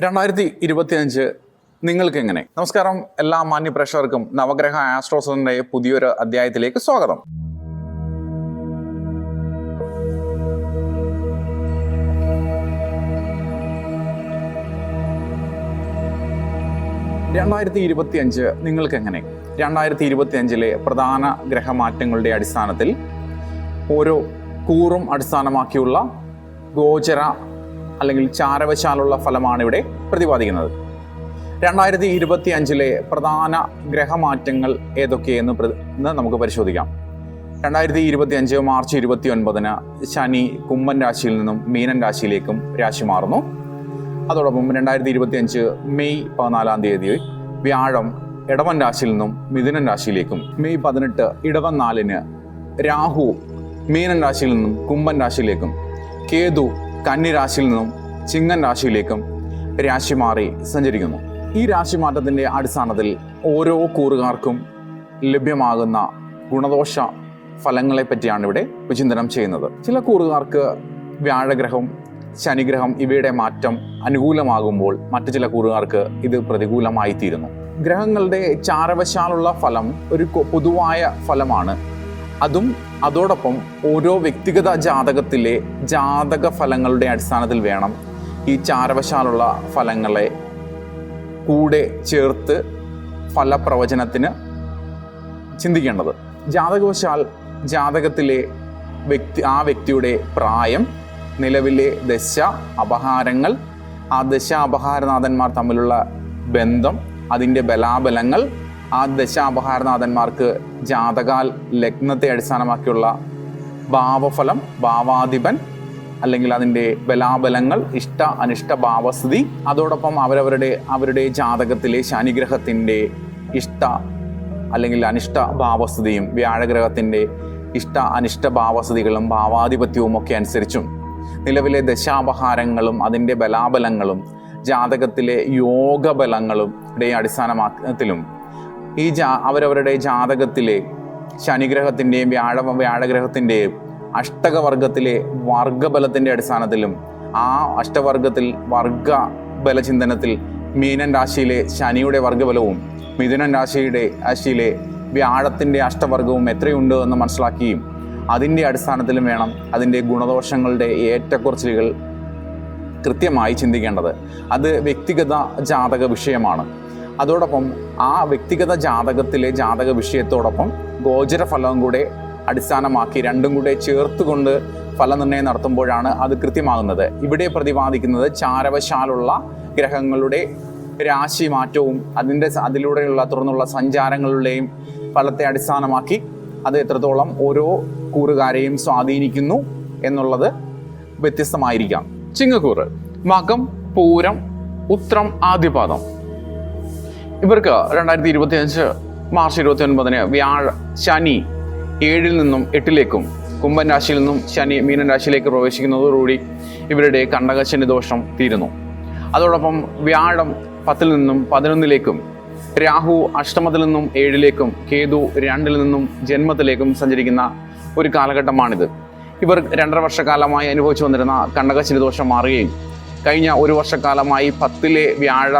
രണ്ടായിരത്തി ഇരുപത്തിയഞ്ച് നിങ്ങൾക്ക് എങ്ങനെ നമസ്കാരം എല്ലാ മാന്യ പ്രേക്ഷകർക്കും നവഗ്രഹ ആസ്ട്രോസിന്റെ പുതിയൊരു അധ്യായത്തിലേക്ക് സ്വാഗതം. രണ്ടായിരത്തി ഇരുപത്തിയഞ്ച് നിങ്ങൾക്ക് എങ്ങനെ രണ്ടായിരത്തി ഇരുപത്തിയഞ്ചിലെ പ്രധാന ഗ്രഹമാറ്റങ്ങളുടെ അടിസ്ഥാനത്തിൽ ഓരോ കൂറും അടിസ്ഥാനമാക്കിയുള്ള ഗോചര അല്ലെങ്കിൽ ചാരവശാലുള്ള ഫലമാണ് ഇവിടെ പ്രതിപാദിക്കുന്നത്. രണ്ടായിരത്തി ഇരുപത്തി അഞ്ചിലെ പ്രധാന ഗ്രഹമാറ്റങ്ങൾ ഏതൊക്കെയെന്ന് നമുക്ക് പരിശോധിക്കാം. രണ്ടായിരത്തി ഇരുപത്തി അഞ്ച് മാർച്ച് ഇരുപത്തി ഒൻപതിന് ശനി കുംഭൻ രാശിയിൽ നിന്നും മീനൻ രാശിയിലേക്കും രാശി മാറുന്നു. അതോടൊപ്പം രണ്ടായിരത്തി ഇരുപത്തി അഞ്ച് മെയ് പതിനാലാം തീയതി വ്യാഴം ഇടവൻ രാശിയിൽ നിന്നും മിഥുനൻ രാശിയിലേക്കും മെയ് പതിനെട്ട് ഇടവൻ നാലിന് രാഹു മീനൻ രാശിയിൽ നിന്നും കുംഭൻ രാശിയിലേക്കും കേതു കന്നി രാശിയിൽ നിന്നും ചിങ്ങൻ രാശിയിലേക്കും രാശി മാറി സഞ്ചരിക്കുന്നു. ഈ രാശി മാറ്റത്തിന്റെ അടിസ്ഥാനത്തിൽ ഓരോ കൂറുകാർക്കും ലഭ്യമാകുന്ന ഗുണദോഷ ഫലങ്ങളെ പറ്റിയാണ് ഇവിടെ വിചിന്തനം ചെയ്യുന്നത്. ചില കൂറുകാർക്ക് വ്യാഴഗ്രഹം ശനിഗ്രഹം ഇവയുടെ മാറ്റം അനുകൂലമാകുമ്പോൾ മറ്റു ചില കൂറുകാർക്ക് ഇത് പ്രതികൂലമായി തീരുന്നു ഗ്രഹങ്ങളുടെ ചാരവശാലുള്ള ഫലം ഒരു പൊതുവായ ഫലമാണ്. അതും അതോടൊപ്പം ഓരോ വ്യക്തിഗത ജാതകത്തിലെ ജാതക ഫലങ്ങളുടെ അടിസ്ഥാനത്തിൽ വേണം ഈ ചാരവശാലുള്ള ഫലങ്ങളെ കൂടെ ചേർത്ത് ഫലപ്രവചനത്തിന് ചിന്തിക്കേണ്ടത്. ജാതകവശാൽ ജാതകത്തിലെ വ്യക്തി ആ വ്യക്തിയുടെ പ്രായം നിലവിലെ ദശ അപഹാരങ്ങൾ ആ ദശ അപഹാരനാഥന്മാർ തമ്മിലുള്ള ബന്ധം അതിന്റെ ബലാബലങ്ങൾ ആ ദശാപഹാരനാഥന്മാർക്ക് ജാതകാൽ ലഗ്നത്തെ അടിസ്ഥാനമാക്കിയുള്ള ഭാവഫലം ഭാവാധിപൻ അല്ലെങ്കിൽ അതിന്റെ ബലാബലങ്ങൾ ഇഷ്ട അനിഷ്ട ഭാവസ്ഥിതി. അതോടൊപ്പം അവരവരുടെ അവരുടെ ജാതകത്തിലെ ശനിഗ്രഹത്തിന്റെ ഇഷ്ട അല്ലെങ്കിൽ അനിഷ്ട ഭാവസ്ഥിതിയും വ്യാഴഗ്രഹത്തിന്റെ ഇഷ്ട അനിഷ്ട ഭാവസ്ഥിതികളും ഭാവാധിപത്യവും ഒക്കെ അനുസരിച്ചും നിലവിലെ ദശാപഹാരങ്ങളും അതിന്റെ ബലാബലങ്ങളും ജാതകത്തിലെ യോഗബലങ്ങളും അടിസ്ഥാനമാക്കത്തിലും ഈ ജാ അവരവരുടെ ജാതകത്തിലെ ശനിഗ്രഹത്തിന്റെയും വ്യാഴ വ്യാഴഗ്രഹത്തിന്റെയും അഷ്ടകവർഗത്തിലെ വർഗബലത്തിന്റെ അടിസ്ഥാനത്തിലും ആ അഷ്ടവർഗത്തിൽ വർഗ ബലചിന്തനത്തിൽ മീനൻ രാശിയിലെ ശനിയുടെ വർഗബലവും മിഥുനൻ രാശിയുടെ രാശിയിലെ വ്യാഴത്തിന്റെ അഷ്ടവർഗവും എത്രയുണ്ട് എന്ന് മനസ്സിലാക്കുകയും അതിന്റെ അടിസ്ഥാനത്തിലും വേണം അതിന്റെ ഗുണദോഷങ്ങളുടെ ഏറ്റക്കുറച്ചിലുകൾ കൃത്യമായി ചിന്തിക്കേണ്ടത്. അത് വ്യക്തിഗത ജാതക വിഷയമാണ്. അതോടൊപ്പം ആ വ്യക്തിഗത ജാതകത്തിലെ ജാതക വിഷയത്തോടൊപ്പം ഗോചര ഫലവും കൂടെ അടിസ്ഥാനമാക്കി രണ്ടും കൂടെ ചേർത്തുകൊണ്ട് ഫലനിർണയം നടത്തുമ്പോഴാണ് അത് കൃത്യമാകുന്നത്. ഇവിടെ പ്രതിപാദിക്കുന്നത് ചാരവശാലുള്ള ഗ്രഹങ്ങളുടെ രാശി മാറ്റവും അതിന്റെ അതിലൂടെയുള്ള തുറന്നുള്ള സഞ്ചാരങ്ങളുടെയും ഫലത്തെ അടിസ്ഥാനമാക്കി അത് എത്രത്തോളം ഓരോ കൂറുകാരെയും സ്വാധീനിക്കുന്നു എന്നുള്ളത് വ്യത്യസ്തമായിരിക്കാം. ചിങ്ങക്കൂറ് മകം പൂരം ഉത്രം ആദ്യപാദം. ഇവർക്ക് രണ്ടായിരത്തി ഇരുപത്തി അഞ്ച് മാർച്ച് ഇരുപത്തി ഒൻപതിന് വ്യാഴ ശനി ഏഴിൽ നിന്നും എട്ടിലേക്കും കുംഭൻ രാശിയിൽ നിന്നും ശനി മീനൻ രാശിയിലേക്ക് പ്രവേശിക്കുന്നതോടുകൂടി ഇവരുടെ കണ്ടകശനി ദോഷം തീരുന്നു. അതോടൊപ്പം വ്യാഴം പത്തിൽ നിന്നും പതിനൊന്നിലേക്കും രാഹു അഷ്ടമത്തിൽ നിന്നും ഏഴിലേക്കും കേതു രണ്ടിൽ നിന്നും ജന്മത്തിലേക്കും സഞ്ചരിക്കുന്ന ഒരു കാലഘട്ടമാണിത്. ഇവർ രണ്ടര വർഷക്കാലമായി അനുഭവിച്ചു വന്നിരുന്ന കണ്ടകശനി ദോഷം മാറുകയും കഴിഞ്ഞ ഒരു വർഷക്കാലമായി പത്തിലെ വ്യാഴ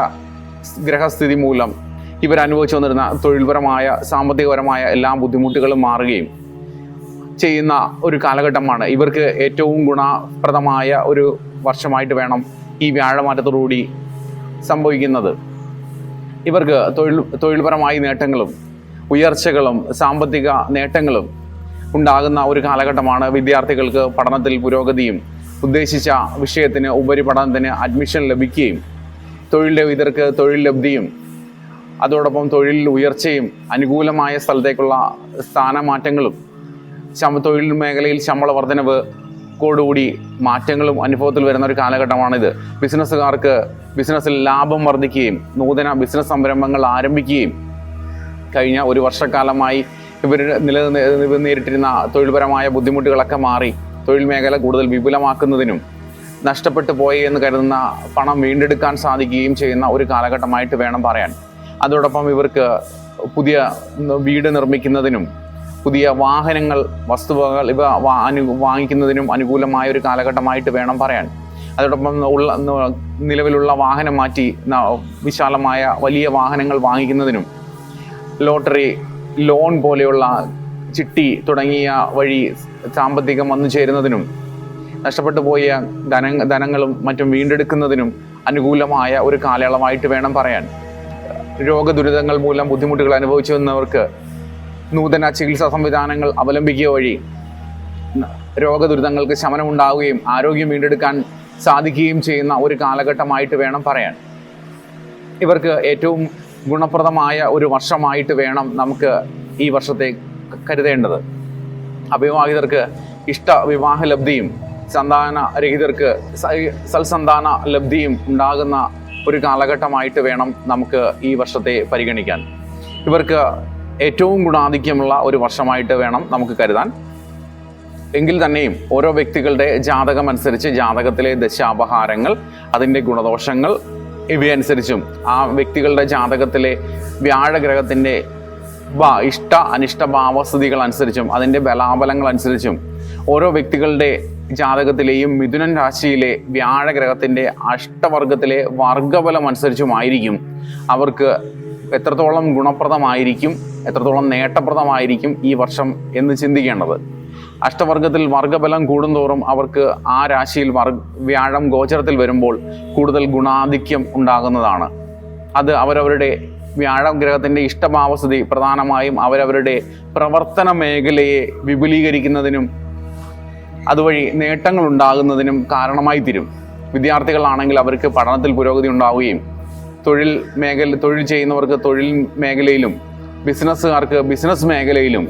ഗ്രഹസ്ഥിതി മൂലം ഇവർ അനുഭവിച്ചു വന്നിരുന്ന തൊഴിൽപരമായ സാമ്പത്തികപരമായ എല്ലാ ബുദ്ധിമുട്ടുകളും മാറുകയും ചെയ്യുന്ന ഒരു കാലഘട്ടമാണ്. ഇവർക്ക് ഏറ്റവും ഗുണപ്രദമായ ഒരു വർഷമായിട്ട് വേണം ഈ വ്യാഴമാറ്റത്തോടുകൂടി സംഭവിക്കുന്നത്. ഇവർക്ക് തൊഴിൽ തൊഴിൽപരമായ നേട്ടങ്ങളും ഉയർച്ചകളും സാമ്പത്തിക നേട്ടങ്ങളും ഉണ്ടാകുന്ന ഒരു കാലഘട്ടമാണ്. വിദ്യാർത്ഥികൾക്ക് പഠനത്തിൽ പുരോഗതിയും ഉദ്ദേശിച്ച വിഷയത്തിന് ഉപരിപഠനത്തിന് അഡ്മിഷൻ ലഭിക്കുകയും തൊഴിൽ ഇതർക്ക് തൊഴിൽ ലബ്ധിയും അതോടൊപ്പം തൊഴിൽ ഉയർച്ചയും അനുകൂലമായ സ്ഥലത്തേക്കുള്ള സ്ഥാനമാറ്റങ്ങളും ശമ തൊഴിൽ മേഖലയിൽ ശമ്പള വർധനവ് കൂടി മാറ്റങ്ങളും അനുഭവത്തിൽ വരുന്ന ഒരു കാലഘട്ടമാണിത്. ബിസിനസ്സുകാർക്ക് ബിസിനസ്സിൽ ലാഭം വർദ്ധിക്കുകയും നൂതന ബിസിനസ് സംരംഭങ്ങൾ ആരംഭിക്കുകയും കഴിഞ്ഞ ഒരു വർഷക്കാലമായി ഇവർ ഇവർ നേരിട്ടിരുന്ന തൊഴിൽപരമായ ബുദ്ധിമുട്ടുകളൊക്കെ മാറി തൊഴിൽ മേഖല കൂടുതൽ വിപുലമാക്കുന്നതിനും നഷ്ടപ്പെട്ടു പോയി എന്ന് കരുതുന്ന പണം വീണ്ടെടുക്കാൻ സാധിക്കുകയും ചെയ്യുന്ന ഒരു കാലഘട്ടമായിട്ട് വേണം പറയാൻ. അതോടൊപ്പം ഇവർക്ക് പുതിയ വീട് നിർമ്മിക്കുന്നതിനും പുതിയ വാഹനങ്ങൾ വസ്തുവകൾ ഇവ അനു വാങ്ങിക്കുന്നതിനും അനുകൂലമായ ഒരു കാലഘട്ടമായിട്ട് വേണം പറയാൻ. അതോടൊപ്പം ഉള്ള നിലവിലുള്ള വാഹനം മാറ്റി വിശാലമായ വലിയ വാഹനങ്ങൾ വാങ്ങിക്കുന്നതിനും ലോട്ടറി ലോൺ പോലെയുള്ള ചിട്ടി തുടങ്ങിയ വഴി സാമ്പത്തികം വന്നു ചേരുന്നതിനും നഷ്ടപ്പെട്ടു പോയ ധന ധനങ്ങളും മറ്റും വീണ്ടെടുക്കുന്നതിനും അനുകൂലമായ ഒരു കാലയളവായിട്ട് വേണം പറയാൻ. രോഗദുരിതങ്ങൾ മൂലം ബുദ്ധിമുട്ടുകൾ അനുഭവിച്ചു വന്നവർക്ക് നൂതന ചികിത്സാ സംവിധാനങ്ങൾ അവലംബിക്കുക വഴി രോഗദുരിതങ്ങൾക്ക് ശമനമുണ്ടാവുകയും ആരോഗ്യം വീണ്ടെടുക്കാൻ സാധിക്കുകയും ചെയ്യുന്ന ഒരു കാലഘട്ടമായിട്ട് വേണം പറയാൻ. ഇവർക്ക് ഏറ്റവും ഗുണപ്രദമായ ഒരു വർഷമായിട്ട് വേണം നമുക്ക് ഈ വർഷത്തെ കരുതേണ്ടത്. അവിവാഹിതർക്ക് ഇഷ്ട വിവാഹ ലബ്ധിയും സന്താന രഹിതർക്ക് സൽസന്താന ലബ്ധിയും ഉണ്ടാകുന്ന ഒരു കാലഘട്ടമായിട്ട് വേണം നമുക്ക് ഈ വർഷത്തെ പരിഗണിക്കാൻ. ഇവർക്ക് ഏറ്റവും ഗുണാധിക്യമുള്ള ഒരു വർഷമായിട്ട് വേണം നമുക്ക് കരുതാൻ. എങ്കിൽ തന്നെയും ഓരോ വ്യക്തികളുടെ ജാതകം അനുസരിച്ച് ജാതകത്തിലെ ദശാപഹാരങ്ങൾ അതിന്റെ ഗുണദോഷങ്ങൾ ഇവയനുസരിച്ചും ആ വ്യക്തികളുടെ ജാതകത്തിലെ വ്യാഴഗ്രഹത്തിന്റെ ഇഷ്ട അനിഷ്ട ഭാവസ്ഥിതികൾ അനുസരിച്ചും അതിന്റെ ബലാബലങ്ങൾ അനുസരിച്ചും ഓരോ വ്യക്തികളുടെ ജാതകത്തിലെയും മിഥുനൻ രാശിയിലെ വ്യാഴഗ്രഹത്തിന്റെ അഷ്ടവർഗത്തിലെ വർഗബലം അനുസരിച്ചുമായിരിക്കും അവർക്ക് എത്രത്തോളം ഗുണപ്രദമായിരിക്കും എത്രത്തോളം നേട്ടപ്രദമായിരിക്കും ഈ വർഷം എന്ന് ചിന്തിക്കേണ്ടത്. അഷ്ടവർഗത്തിൽ വർഗബലം കൂടുന്തോറും അവർക്ക് ആ രാശിയിൽ വർ വ്യാഴം ഗോചരത്തിൽ വരുമ്പോൾ കൂടുതൽ ഗുണാധിക്യം ഉണ്ടാകുന്നതാണ്. അത് അവരവരുടെ വ്യാഴം ഗ്രഹത്തിന്റെ ഇഷ്ടഭാവസ്ഥിതി പ്രധാനമായും അവരവരുടെ പ്രവർത്തന മേഖലയെ വിപുലീകരിക്കുന്നതിനും അതുവഴി നേട്ടങ്ങൾ ഉണ്ടാകുന്നതിനും കാരണമായി തീരും. വിദ്യാർത്ഥികളാണെങ്കിൽ അവർക്ക് പഠനത്തിൽ പുരോഗതി ഉണ്ടാവുകയും തൊഴിൽ മേഖല തൊഴിൽ ചെയ്യുന്നവർക്ക് തൊഴിൽ മേഖലയിലും ബിസിനസ്സുകാർക്ക് ബിസിനസ് മേഖലയിലും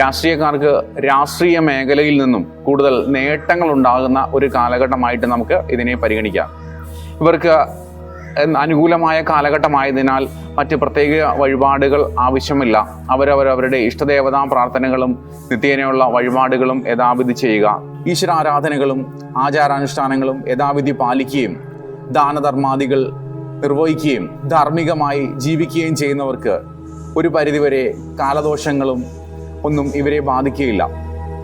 രാഷ്ട്രീയക്കാർക്ക് രാഷ്ട്രീയ മേഖലയിൽ നിന്നും കൂടുതൽ നേട്ടങ്ങൾ ഉണ്ടാകുന്ന ഒരു കാലഘട്ടമായിട്ട് നമുക്ക് ഇതിനെ പരിഗണിക്കാം. ഇവർക്ക് അനുകൂലമായ കാലഘട്ടമായതിനാൽ മറ്റ് പ്രത്യേക വഴിപാടുകൾ ആവശ്യമില്ല. അവരവരവരുടെ ഇഷ്ടദേവതാ പ്രാർത്ഥനകളും നിത്യേനയുള്ള വഴിപാടുകളും യഥാവിധി ചെയ്യുക. ഈശ്വരാരാധനകളും ആചാരാനുഷ്ഠാനങ്ങളും യഥാവിധി പാലിക്കുകയും ദാനധർമാദികൾ നിർവഹിക്കുകയും ധാർമ്മികമായി ജീവിക്കുകയും ചെയ്യുന്നവർക്ക് ഒരു പരിധിവരെ കാലദോഷങ്ങളും ഒന്നും ഇവരെ ബാധിക്കുകയില്ല.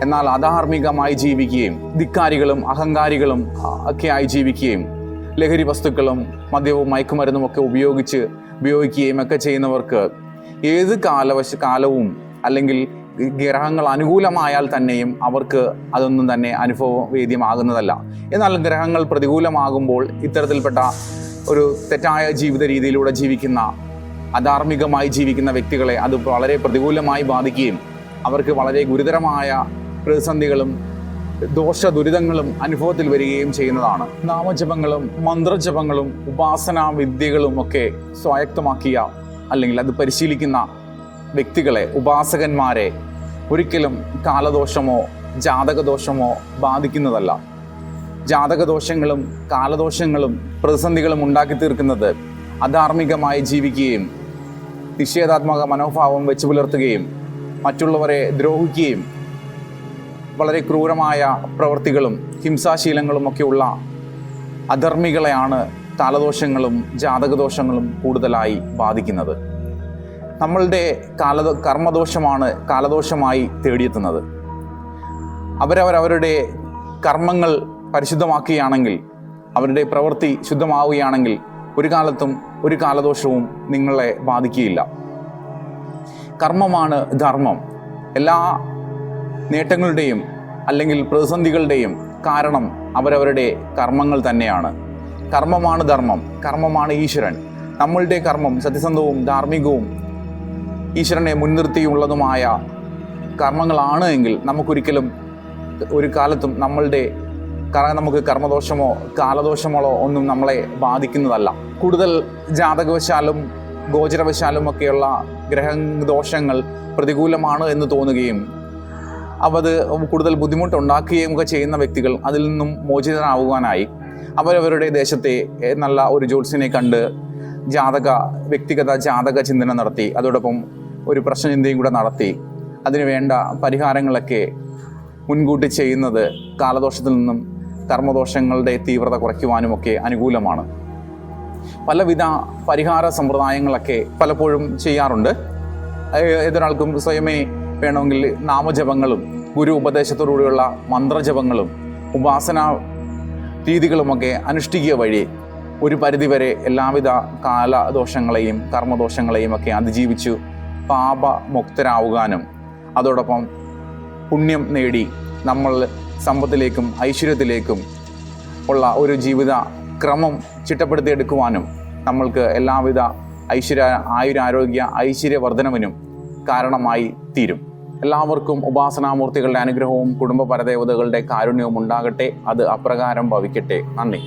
എന്നാൽ അധാർമികമായി ജീവിക്കുകയും ധിക്കാരികളും അഹങ്കാരികളും ഒക്കെയായി ജീവിക്കുകയും ലഹരി വസ്തുക്കളും മദ്യവും മയക്കുമരുന്നും ഒക്കെ ഉപയോഗിച്ച് ഉപയോഗിക്കുകയും ഒക്കെ ചെയ്യുന്നവർക്ക് ഏത് കാലവശ കാലവും അല്ലെങ്കിൽ ഗ്രഹങ്ങൾ അനുകൂലമായാൽ തന്നെയും അവർക്ക് അതൊന്നും തന്നെ അനുഭവവേദ്യമാകുന്നതല്ല. എന്നാൽ ഗ്രഹങ്ങൾ പ്രതികൂലമാകുമ്പോൾ ഇത്തരത്തിൽപ്പെട്ട ഒരു തെറ്റായ ജീവിത രീതിയിലൂടെ ജീവിക്കുന്ന അധാർമികമായി ജീവിക്കുന്ന വ്യക്തികളെ അത് വളരെ പ്രതികൂലമായി ബാധിക്കുകയും അവർക്ക് വളരെ ഗുരുതരമായ പ്രതിസന്ധികളും ദോഷ ദുരിതങ്ങളും അനുഭവത്തിൽ വരികയും ചെയ്യുന്നതാണ്. നാമജപങ്ങളും മന്ത്രജപങ്ങളും ഉപാസനാ വിദ്യകളും ഒക്കെ സ്വായക്തമാക്കിയ അല്ലെങ്കിൽ അത് പരിശീലിക്കുന്ന വ്യക്തികളെ ഉപാസകന്മാരെ ഒരിക്കലും കാലദോഷമോ ജാതകദോഷമോ ബാധിക്കുന്നതല്ല. ജാതകദോഷങ്ങളും കാലദോഷങ്ങളും പ്രതിസന്ധികളും ഉണ്ടാക്കി തീർക്കുന്നത് അധാർമികമായി ജീവിക്കുകയും നിഷേധാത്മക മനോഭാവം വെച്ച് പുലർത്തുകയും മറ്റുള്ളവരെ ദ്രോഹിക്കുകയും വളരെ ക്രൂരമായ പ്രവൃത്തികളും ഹിംസാശീലങ്ങളും ഒക്കെയുള്ള അധർമ്മികളെയാണ് കാലദോഷങ്ങളും ജാതകദോഷങ്ങളും കൂടുതലായി ബാധിക്കുന്നത്. നമ്മളുടെ കാല കർമ്മദോഷമാണ് കാലദോഷമായി തേടിയെത്തുന്നത്. അവരവരവരുടെ കർമ്മങ്ങൾ പരിശുദ്ധമാക്കുകയാണെങ്കിൽ അവരുടെ പ്രവൃത്തി ശുദ്ധമാവുകയാണെങ്കിൽ ഒരു കാലത്തും ഒരു കാലദോഷവും നിങ്ങളെ ബാധിക്കുകയില്ല. കർമ്മമാണ് ധർമ്മം. എല്ലാ നേട്ടങ്ങളുടെയും അല്ലെങ്കിൽ പ്രതിസന്ധികളുടെയും കാരണം അവരവരുടെ കർമ്മങ്ങൾ തന്നെയാണ്. കർമ്മമാണ് ധർമ്മം. കർമ്മമാണ് ഈശ്വരൻ. നമ്മളുടെ കർമ്മം സത്യസന്ധവും ധാർമ്മികവും ഈശ്വരനെ മുൻനിർത്തിയുള്ളതുമായ കർമ്മങ്ങളാണ് എങ്കിൽ നമുക്കൊരിക്കലും ഒരു കാലത്തും നമ്മളുടെ നമുക്ക് കർമ്മദോഷമോ കാലദോഷമോ ഒന്നും നമ്മളെ ബാധിക്കുന്നതല്ല. കൂടുതൽ ജാതകവശാലും ഗോചരവശാലും ഒക്കെയുള്ള ഗ്രഹദോഷങ്ങൾ പ്രതികൂലമാണ് എന്ന് തോന്നുകയും അവത് കൂടുതൽ ബുദ്ധിമുട്ടുണ്ടാക്കുകയും ഒക്കെ ചെയ്യുന്ന വ്യക്തികൾ അതിൽ നിന്നും മോചിതനാവുവാനായി അവരവരുടെ ദേശത്തെ നല്ല ഒരു ജ്യോത്സ്യനെ കണ്ട് ജാതക വ്യക്തിഗത ജാതക ചിന്തനം നടത്തി അതോടൊപ്പം ഒരു പ്രശ്നചിന്തയും കൂടെ നടത്തി. അതിനു വേണ്ട പരിഹാരങ്ങളൊക്കെ മുൻകൂട്ടി ചെയ്യുന്നത് കാലദോഷത്തിൽ നിന്നും കർമ്മദോഷങ്ങളുടെ തീവ്രത കുറയ്ക്കുവാനുമൊക്കെ അനുകൂലമാണ്. പലവിധ പരിഹാര സമ്പ്രദായങ്ങളൊക്കെ പലപ്പോഴും ചെയ്യാറുണ്ട്. ഏതൊരാൾക്കും സ്വയമേ വേണമെങ്കിൽ നാമജപങ്ങളും ഗുരു ഉപദേശത്തോടുകൂടിയുള്ള മന്ത്രജപങ്ങളും ഉപാസന രീതികളുമൊക്കെ അനുഷ്ഠിക്കുക വഴി ഒരു പരിധിവരെ എല്ലാവിധ കാലദോഷങ്ങളെയും കർമ്മദോഷങ്ങളെയും ഒക്കെ അതിജീവിച്ചു പാപമുക്തരാവുവാനും അതോടൊപ്പം പുണ്യം നേടി നമ്മൾ സമ്പത്തിലേക്കും ഐശ്വര്യത്തിലേക്കും ഉള്ള ഒരു ജീവിത ക്രമം ചിട്ടപ്പെടുത്തിയെടുക്കുവാനും നമ്മൾക്ക് എല്ലാവിധ ഐശ്വര്യ ആയുരാരോഗ്യ ഐശ്വര്യവർദ്ധനവിനും കാരണമായി തീരും. എല്ലാവർക്കും ഉപാസനാമൂർത്തികളുടെ അനുഗ്രഹവും കുടുംബ പരദേവതകളുടെ കാരുണ്യവും ഉണ്ടാകട്ടെ. അത് അപ്രകാരം ഭവിക്കട്ടെ. നന്ദി.